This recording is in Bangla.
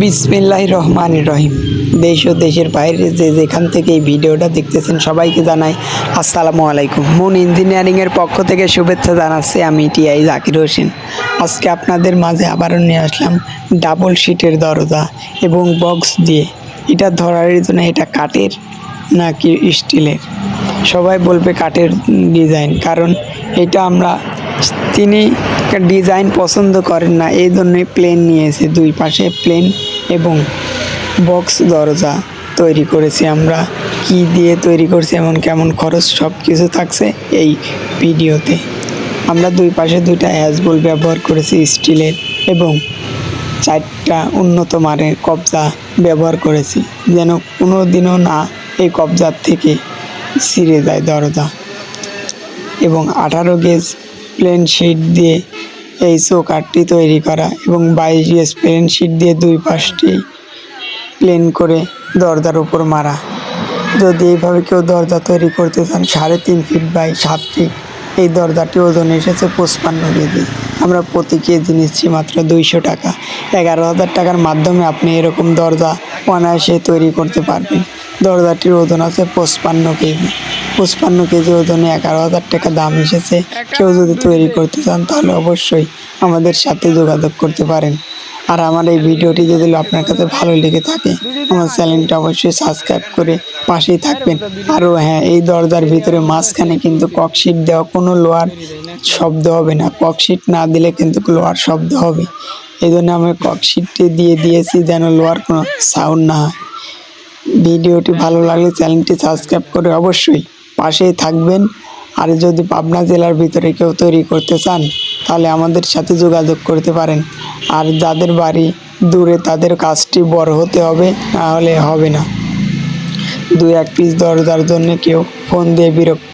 বিসমিল্লাহ রহমান রহিম। দেশ ও দেশের বাইরে যে যেখান থেকে এই ভিডিওটা দেখতেছেন সবাইকে জানাই আসসালামু আলাইকুম। মুন ইঞ্জিনিয়ারিংয়ের পক্ষ থেকে শুভেচ্ছা জানাচ্ছি আমি টিআই জাকির হোসেন। আজকে আপনাদের মাঝে আবারও নিয়ে আসলাম ডাবল শিটের দরজা এবং বক্স দিয়ে। এটা ধরার জন্য এটা কাঠের নাকি স্টিলের? সবাই বলবে কাঠের ডিজাইন, কারণ এটা আমরা তিনি ডিজাইন পছন্দ করেন না, এই জন্যই প্লেন নিয়েছে দুই পাশে প্লেন এবং বক্স দরজা তৈরি করেছি আমরা। কি দিয়ে তৈরি করছি, এমন কেমন খরচ সব কিছু থাকছে এই ভিডিওতে। আমরা দুই পাশে দুইটা অ্যাজবল ব্যবহার করেছি স্টিলের এবং চারটা উন্নত মানের কবজা ব্যবহার করেছি, যেন কোনো দিনও না এই কবজার থেকে ছিঁড়ে যায় দরজা। এবং আঠারো গেজ প্লেন শিট দিয়ে এই চৌকাঠটি তৈরি করা এবং বাইশ গেজ প্লেন শিট দিয়ে দুই পাশটি প্লেন করে দরজার উপর মারা। যদি এইভাবে কেউ দরজা তৈরি করতে চান, সাড়ে তিন ফিট বাই সাত ফিট, এই দরজাটি ওজন এসেছে পঁচপান্ন কেজি। আমরা প্রতি কেজি নিচ্ছি মাত্র দুইশো টাকা। এগারো হাজার টাকার মাধ্যমে আপনি এরকম দরজা অনায়াসে তৈরি করতে পারবেন। দরজাটির ওজন আছে পঁচপান্ন কেজি। পঁচপান্ন কেজি ওজনে এগারো হাজার টাকা দাম এসেছে। কেউ যদি তৈরি করতে চান তাহলে অবশ্যই আমাদের সাথে যোগাযোগ করতে পারেন। আর আমার এই ভিডিওটি যদি আপনার কাছে ভালো লেগে থাকে, আমার চ্যানেলটা অবশ্যই সাবস্ক্রাইব করে পাশেই থাকবেন। আরও হ্যাঁ এই দরজার ভিতরে মাঝখানে কিন্তু ককশিট দেওয়া কোনো লোয়ার শব্দ হবে না। ককশিট না দিলে কিন্তু লোয়ার শব্দ হবে। এই জন্য আমি ককশিটটি দিয়ে দিয়েছি যেন লোয়ার কোনো সাউন্ড না হয়। ভিডিওটি ভালো লাগলে চ্যানেলটি সাবস্ক্রাইব করে অবশ্যই পাশেই থাকবেন। আর যদি পাবনা জেলার ভিতরে কেউ তৈরি করতে চান, তাহলে আমাদের সাথে যোগাযোগ করতে পারেন। আর যাদের বাড়ি দূরে, তাদের কাজটি বড় হতে হবে নাহলে হবে না। দু এক পিস দরজার জন্য কেউ ফোন দিয়ে বিরক্ত